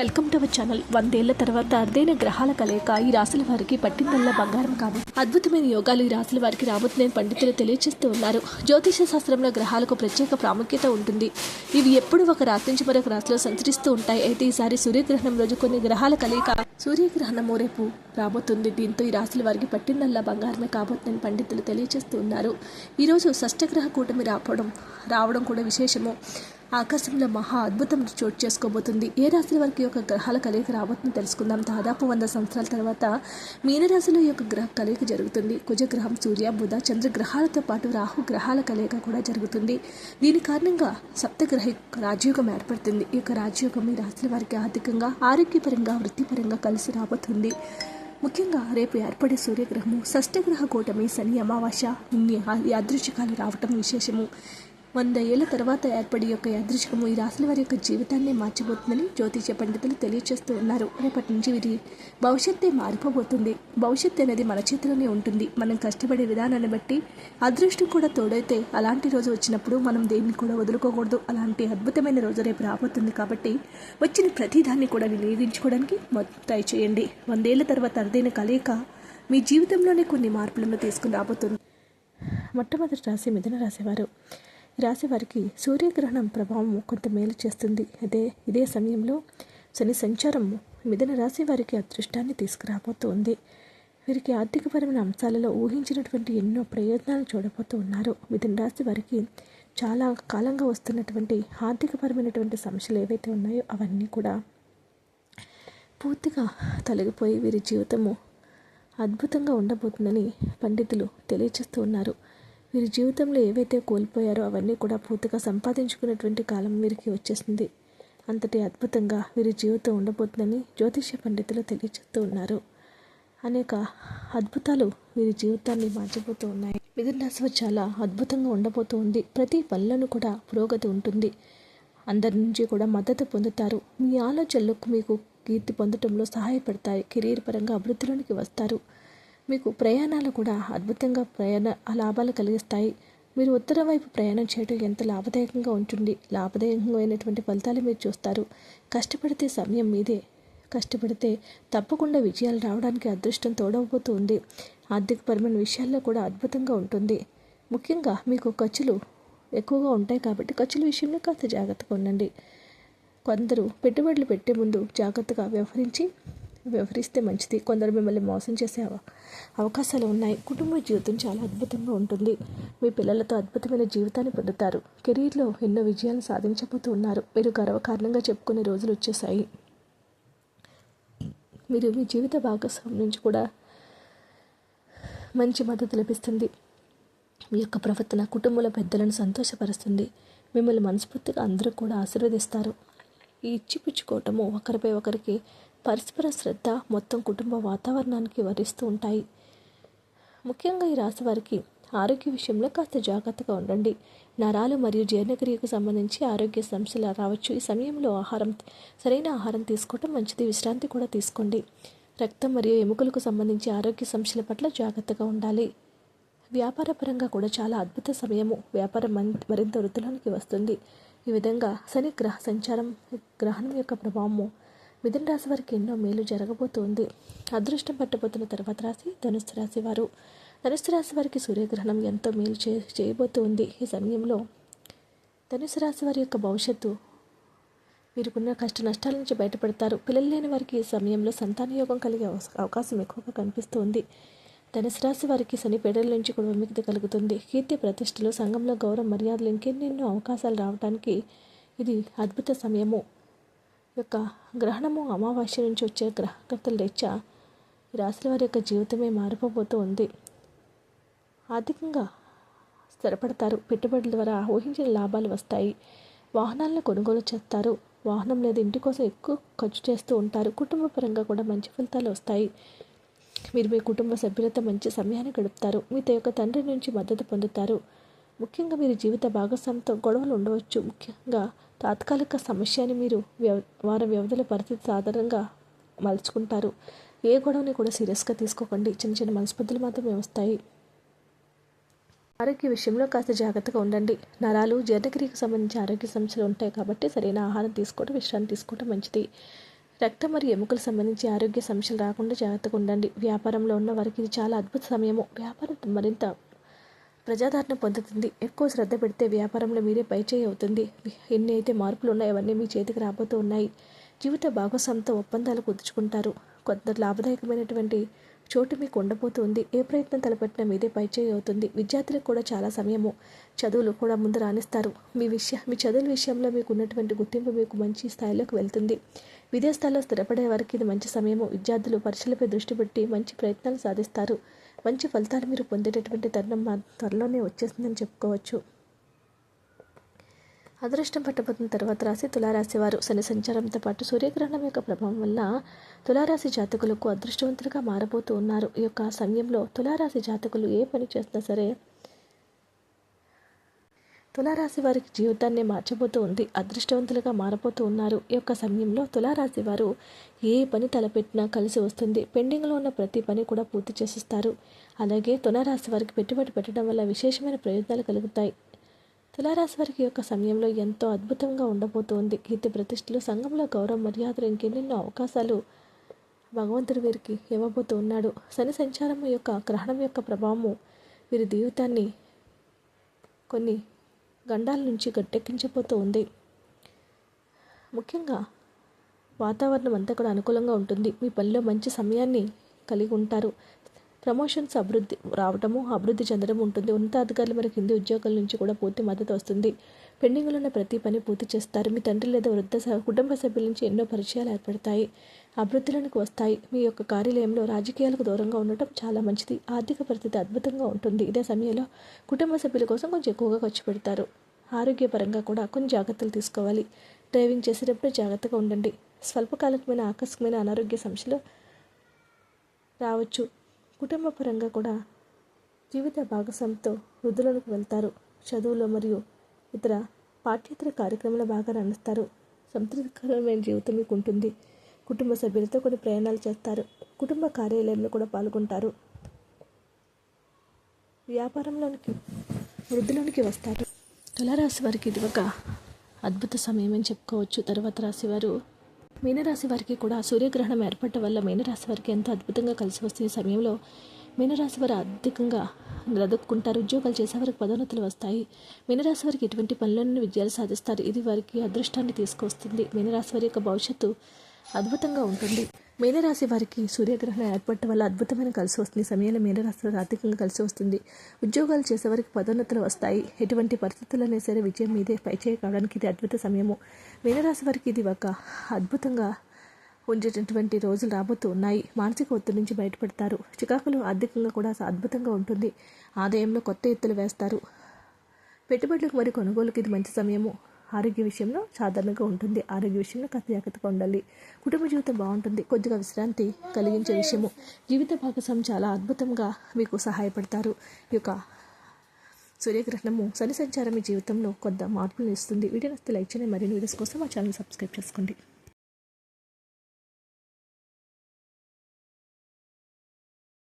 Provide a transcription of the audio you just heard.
Welcome to our channel. వందేళ్ళ తర్వాత అర్ధైన గ్రహాల కలయిక ఈ రాశుల వారికి పట్టిందల్లా బంగారం కాదు. అద్భుతమైన యోగాలు ఈ రాసుల వారికి రాబోతున్నాయని పండితులు తెలియజేస్తూ ఉన్నారు. జ్యోతిష శాస్త్రంలో గ్రహాలకు ప్రత్యేక ప్రాముఖ్యత ఉంటుంది. ఇవి ఎప్పుడు ఒక రాశి నుంచి మరొక రాశిలో సంచరిస్తూ ఉంటాయి. అయితే ఈసారి సూర్యగ్రహణం రోజు కొన్ని గ్రహాల కలయిక సూర్యగ్రహణము రేపు రాబోతుంది. దీంతో ఈ రాశుల వారికి పట్టిందల్లా బంగారమే కాబోతుందని పండితులు తెలియజేస్తూ ఉన్నారు. ఈరోజు షష్టగ్రహ కూటమి రావడం రావడం కూడా విశేషము. ఆకాశంలో మహా అద్భుతం చోటు చేసుకోబోతుంది. ఏ రాశుల వారికి యొక్క గ్రహాల కలయిక రాబోతుందో తెలుసుకుందాం. దాదాపు వంద సంవత్సరాల తర్వాత మీనరాశిలో యొక్క గ్రహ కలయిక జరుగుతుంది. కుజగ్రహం సూర్య బుధ చంద్ర గ్రహాలతో పాటు రాహు గ్రహాల కలయిక కూడా జరుగుతుంది. దీని కారణంగా సప్తగ్రహ రాజయోగం ఏర్పడుతుంది. ఈ యొక్క రాజయోగం ఈ రాశుల వారికి ఆర్థికంగా ఆరోగ్యపరంగా వృత్తిపరంగా కలిసి రాబోతుంది. ముఖ్యంగా రేపు ఏర్పడే సూర్యగ్రహము షష్టగ్రహ కూటమి శని అమావాస్య ఇన్ని యాదృచ్ఛికాలు రావటం విశేషము. వంద ఏళ్ళ తర్వాత ఏర్పడి యొక్క యాదృచ్ఛికము ఈ రాశుల వారి యొక్క జీవితాన్ని మార్చబోతుందని జ్యోతిష పండితులు తెలియజేస్తూ ఉన్నారు. రేపటి నుంచి వీరి భవిష్యత్తే మారిపోబోతుంది. భవిష్యత్తు అనేది మన చేతిలోనే ఉంటుంది. మనం కష్టపడే విధానాన్ని బట్టి అదృష్టం కూడా తోడైతే అలాంటి రోజు వచ్చినప్పుడు మనం దేన్ని కూడా వదులుకోకూడదు. అలాంటి అద్భుతమైన రోజు రేపు రాబోతుంది కాబట్టి వచ్చిన ప్రతిదాన్ని కూడా వినియోగించుకోవడానికి మొత్తాయి ట్రై చేయండి. వందేళ్ళ తర్వాత అరుదైన కలయిక మీ జీవితంలోనే కొన్ని మార్పులను తీసుకుని రాబోతుంది. మొట్టమొదటి రాశి మిథున రాశివారు రాశి వారికి సూర్యగ్రహణం ప్రభావం కొంత మేలు చేస్తుంది. అదే ఇదే సమయంలో శని సంచారం మిథున రాశి వారికి అదృష్టాన్ని తీసుకురాబోతోంది. వీరికి ఆర్థికపరమైన అంశాలలో ఊహించినటువంటి ఎన్నో ప్రయోజనాలు చూడబోతూ ఉన్నారు. మిథున రాశి వారికి చాలా కాలంగా వస్తున్నటువంటి ఆర్థికపరమైనటువంటి సమస్యలు ఏవైతే ఉన్నాయో అవన్నీ కూడా పూర్తిగా తొలగిపోయి వీరి జీవితము అద్భుతంగా ఉండబోతుందని పండితులు తెలియచేస్తూ ఉన్నారు. వీరి జీవితంలో ఏవైతే కోల్పోయారో అవన్నీ కూడా పూర్తిగా సంపాదించుకున్నటువంటి కాలం వీరికి వచ్చేసింది. అంతటి అద్భుతంగా వీరి జీవితం ఉండబోతుందని జ్యోతిష్య పండితులు తెలియచేస్తూ ఉన్నారు. అనేక అద్భుతాలు వీరి జీవితాన్ని మార్చబోతూ ఉన్నాయి. మిథున రాశి చాలా అద్భుతంగా ఉండబోతూ ఉంది. ప్రతి పనులను కూడా పురోగతి ఉంటుంది. అందరి నుంచి కూడా మద్దతు పొందుతారు. మీ ఆలోచనలకు మీకు కీర్తి పొందడంలో సహాయపడతాయి. కెరీర్ పరంగా అభివృద్ధిలోనికి వస్తారు. మీకు ప్రయాణాలు కూడా అద్భుతంగా ప్రయాణ లాభాలు కలిగిస్తాయి. మీరు ఉత్తర వైపు ప్రయాణం చేయడం ఎంత లాభదాయకంగా ఉంటుంది? లాభదాయకమైనటువంటి ఫలితాలు మీరు చూస్తారు. కష్టపడితే సమయం మీదే. కష్టపడితే తప్పకుండా విజయాలు రావడానికి అదృష్టం తోడవబోతూ ఉంది. ఆర్థికపరమైన విషయాల్లో కూడా అద్భుతంగా ఉంటుంది. ముఖ్యంగా మీకు ఖర్చులు ఎక్కువగా ఉంటాయి కాబట్టి ఖర్చుల విషయంలో కాస్త జాగ్రత్తగా ఉండండి. కొందరు పెట్టుబడులు పెట్టే ముందు జాగ్రత్తగా వ్యవహరించి వ్యవహరిస్తే మంచిది. కొందరు మిమ్మల్ని మోసం చేసే అవ- అవకాశాలు ఉన్నాయి. కుటుంబ జీవితం చాలా అద్భుతంగా ఉంటుంది. మీ పిల్లలతో అద్భుతమైన జీవితాన్ని పొందుతారు. కెరీర్లో ఎన్నో విజయాలను సాధించబోతూ ఉన్నారు. మీరు గర్వకారణంగా చెప్పుకునే రోజులు వచ్చేసాయి మీరు మీ జీవిత భాగస్వామి నుంచి కూడా మంచి మద్దతు లభిస్తుంది. మీ యొక్క ప్రవర్తన కుటుంబంలో పెద్దలను సంతోషపరుస్తుంది. మిమ్మల్ని మనస్ఫూర్తిగా అందరూ కూడా ఆశీర్వదిస్తారు. ఈ ఇచ్చిపుచ్చుకోవటము ఒకరిపై ఒకరికి పరస్పర శ్రద్ధ మొత్తం కుటుంబ వాతావరణానికి వరిస్తూ ఉంటాయి. ముఖ్యంగా ఈ రాశి వారికి ఆరోగ్య విషయంలో కాస్త జాగ్రత్తగా ఉండండి. నరాలు మరియు జీర్ణక్రియకు సంబంధించి ఆరోగ్య సమస్యలు రావచ్చు. ఈ సమయంలో ఆహారం సరైన ఆహారం తీసుకోవటం మంచిది. విశ్రాంతి కూడా తీసుకోండి. రక్తం మరియు ఎముకలకు సంబంధించి ఆరోగ్య సమస్యల పట్ల జాగ్రత్తగా ఉండాలి. వ్యాపారపరంగా కూడా చాలా అద్భుత సమయము వ్యాపారం మరింత వృద్ధిలోనికి వస్తుంది. ఈ విధంగా శని గ్రహ సంచారం గ్రహణం యొక్క ప్రభావము మిథున రాశి వారికి ఎన్నో మేలు జరగబోతుంది. అదృష్టం పట్టబోతున్న తర్వాత రాశి ధనుస్సు రాశి వారు. ధనుస్సు రాశి వారికి సూర్యగ్రహణం ఎంతో మేలు చే చేయబోతోంది. ఈ సమయంలో ధనుసు రాశి వారి యొక్క భవిష్యత్తు వీరికున్న కష్ట నష్టాల నుంచి బయటపడతారు. పిల్లలు లేని వారికి ఈ సమయంలో సంతాన యోగం కలిగే అవకాశం ఎక్కువగా కనిపిస్తుంది. ధనుసు రాశి వారికి శని పేడల నుంచి కూడా విముక్తి కలుగుతుంది. కీర్తి ప్రతిష్టలు సంఘంలో గౌరవ మర్యాదలు ఇంకెన్నెన్నో అవకాశాలు రావడానికి ఇది అద్భుత సమయము. యొక్క గ్రహణము అమావాస్య నుంచి వచ్చే గ్రహకర్తల రీత్యా ఈ రాశుల వారి యొక్క జీవితమే మారిపోబోతూ ఉంది. ఆర్థికంగా స్థిరపడతారు. పెట్టుబడుల ద్వారా ఊహించిన లాభాలు వస్తాయి. వాహనాలను కొనుగోలు చేస్తారు. వాహనం లేదా ఇంటి కోసం ఎక్కువ ఖర్చు చేస్తూ ఉంటారు. కుటుంబ పరంగా కూడా మంచి ఫలితాలు వస్తాయి. మీరు మీ కుటుంబ సభ్యులతో మంచి సమయాన్ని గడుపుతారు. మీతో యొక్క తండ్రి నుంచి మద్దతు పొందుతారు. ముఖ్యంగా మీరు జీవిత భాగస్వామితో గొడవలు ఉండవచ్చు. ముఖ్యంగా తాత్కాలిక సమస్యని మీరు వ్యవ వారం వ్యవధిలో పరిస్థితి సాధారణంగా మలుచుకుంటారు. ఏ గొడవని కూడా సీరియస్గా తీసుకోకండి. చిన్న చిన్న మనస్పర్ధలు మాత్రమే వస్తాయి. ఆరోగ్య విషయంలో కాస్త జాగ్రత్తగా ఉండండి. నరాలు జీర్ణక్రియకు సంబంధించి ఆరోగ్య సమస్యలు ఉంటాయి కాబట్టి సరైన ఆహారం తీసుకోవడం విశ్రాంతి తీసుకోవడం మంచిది. రక్త మరియు ఎముకలకు సంబంధించి ఆరోగ్య సమస్యలు రాకుండా జాగ్రత్తగా ఉండండి. వ్యాపారంలో ఉన్న వారికి ఇది చాలా అద్భుత సమయము. వ్యాపారం మరింత ప్రజాదరణ పొందుతుంది. ఎక్కువ శ్రద్ధ పెడితే వ్యాపారంలో మీరే పైచేయి అవుతుంది. ఎన్ని అయితే మార్పులు ఉన్నాయో అవన్నీ మీ చేతికి రాబోతూ ఉన్నాయి జీవిత భాగస్వామితో ఒప్పందాలు కుదుర్చుకుంటారు. కొంత లాభదాయకమైనటువంటి చోటు మీకు ఉండబోతుంది. ఏ ప్రయత్నం తలపెట్టినా మీదే పైచేయి అవుతుంది. విద్యార్థులకు కూడా చాలా సమయము చదువులు కూడా ముందు రాణిస్తారు. మీ విషయ మీ చదువుల విషయంలో మీకు ఉన్నటువంటి గుర్తింపు మీకు మంచి స్థాయిలోకి వెళ్తుంది. విదేశాల్లో స్థిరపడే వారికి ఇది మంచి సమయము. విద్యార్థులు పరీక్షలపై దృష్టి పెట్టి మంచి ప్రయత్నాలు సాధిస్తారు. మంచి ఫలితాలు మీరు పొందేటటువంటి తరుణం మా త్వరలోనే వచ్చేస్తుందని చెప్పుకోవచ్చు. అదృష్టం పట్టబోతున్న తర్వాత రాశి తులారాశి వారు శని సంచారంతో పాటు సూర్యగ్రహణం యొక్క ప్రభావం వల్ల తులారాశి జాతకులకు అదృష్టవంతులుగా మారబోతూ ఉన్నారు. ఈ యొక్క సమయంలో తులారాశి జాతకులు ఏ పని చేసినా సరే తులారాశి వారికి జీవితాన్ని మార్చబోతూ ఉంది. అదృష్టవంతులుగా మారబోతూ ఉన్నారు. ఈ యొక్క సమయంలో తులారాశి వారు ఏ పని తలపెట్టినా కలిసి వస్తుంది. పెండింగ్లో ఉన్న ప్రతి పని కూడా పూర్తి చేసిస్తారు. అలాగే తులారాశి వారికి పెట్టుబడి పెట్టడం వల్ల విశేషమైన ప్రయోజనాలు కలుగుతాయి. తులారాశి వారికి యొక్క సమయంలో ఎంతో అద్భుతంగా ఉండబోతోంది కీర్తి ప్రతిష్టలు సంఘంలో గౌరవ మర్యాదలు ఇంకెన్నెన్నో అవకాశాలు భగవంతుడు వీరికి ఇవ్వబోతూ ఉన్నాడు. శని సంచారం యొక్క గ్రహణం యొక్క ప్రభావము వీరి జీవితాన్ని కొన్ని గండాల నుంచి గట్టెక్కించిపోతూ ఉంది. ముఖ్యంగా వాతావరణం అంతా కూడా అనుకూలంగా ఉంటుంది. మీ పనిలో మంచి సమయాన్ని కలిగి ఉంటారు. ప్రమోషన్స్ అభివృద్ధి రావటము అభివృద్ధి చెందడం ఉంటుంది. ఉన్నతాధికారులు మరి కింది ఉద్యోగుల నుంచి కూడా పూర్తి మద్దతు వస్తుంది. పెండింగ్లో ఉన్న ప్రతి పని పూర్తి చేస్తారు. మీ తండ్రి లేదా వృద్ధ కుటుంబ సభ్యుల నుంచి ఎన్నో పరిచయాలు ఏర్పడతాయి. అభివృద్ధిలోనికి వస్తాయి. మీ యొక్క కార్యాలయంలో రాజకీయాలకు దూరంగా ఉండటం చాలా మంచిది. ఆర్థిక పరిస్థితి అద్భుతంగా ఉంటుంది. ఇదే సమయంలో కుటుంబ సభ్యుల కోసం కొంచెం ఎక్కువగా ఖర్చు పెడతారు. ఆరోగ్యపరంగా కూడా కొన్ని జాగ్రత్తలు తీసుకోవాలి. డ్రైవింగ్ చేసేటప్పుడు జాగ్రత్తగా ఉండండి. స్వల్పకాలికమైన ఆకస్మికమైన అనారోగ్య సమస్యలు రావచ్చు. కుటుంబ పరంగా కూడా జీవిత భాగస్వామితో వృద్ధులకు వెళ్తారు. చదువులో మరియు ఇతర పాఠ్యేతర కార్యక్రమాల బాగా రాణిస్తారు. సంతృప్తికరమైన జీవితం మీకు ఉంటుంది. కుటుంబ సభ్యులతో కొన్ని ప్రయాణాలు చేస్తారు. కుటుంబ కార్యాలయంలో కూడా పాల్గొంటారు. వ్యాపారంలోనికి వృద్ధిలోనికి వస్తారు. తులారాశి వారికి ఇది ఒక అద్భుత సమయం అని చెప్పుకోవచ్చు. తర్వాత రాశివారు మీనరాశి వారికి కూడా సూర్యగ్రహణం ఏర్పడటం వల్ల మీనరాశి వారికి ఎంతో అద్భుతంగా కలిసి వస్తున్న సమయంలో మీనరాశి వారు ఆర్థికంగా రదుక్కుంటారు. ఉద్యోగాలు చేసేవారికి పదోన్నతులు వస్తాయి. మీనరాశి వారికి ఎటువంటి పనులను విజయాలు సాధిస్తారు. ఇది వారికి అదృష్టాన్ని తీసుకొస్తుంది మీనరాశి వారి యొక్క భవిష్యత్తు అద్భుతంగా ఉంటుంది. మీనరాశి వారికి సూర్యగ్రహణం ఏర్పడటం వల్ల అద్భుతమైన కలిసి వస్తుంది. సమయంలో మీనరాశి ఆర్థికంగా కలిసి వస్తుంది. ఉద్యోగాలు చేసేవారికి పదోన్నతులు వస్తాయి. ఎటువంటి పరిస్థితులనే సరే విజయం మీదే పైచేయి కావడానికి ఇది అద్భుత సమయము. మీనరాశి వారికి ఇది ఒక అద్భుతంగా ఉంచేటటువంటి రోజులు రాబోతూ ఉన్నాయి. మానసిక ఒత్తిడి నుంచి బయటపడతారు. చికాకులు ఆర్థికంగా కూడా అద్భుతంగా ఉంటుంది. ఆదాయంలో కొత్త ఎత్తులు వేస్తారు. పెట్టుబడులకు మరి కొనుగోలుకి ఇది మంచి సమయము. ఆరోగ్య విషయంలో సాధారణంగా ఉంటుంది. ఆరోగ్య విషయంలో కాస్త జాగ్రత్తగా ఉండాలి. కుటుంబ జీవితం బాగుంటుంది. కొద్దిగా విశ్రాంతి కలిగించే విషయము. జీవిత భాగస్వామి చాలా అద్భుతంగా మీకు సహాయపడతారు. ఈ యొక్క సూర్యగ్రహణము శని సంచారం మీ జీవితంలో కొంత మార్పులు ఇస్తుంది. వీడియో నస్తే లైక్ చేయండి. మరిన్ని వీడియోస్ కోసం మా ఛానల్ సబ్స్క్రైబ్ చేసుకోండి.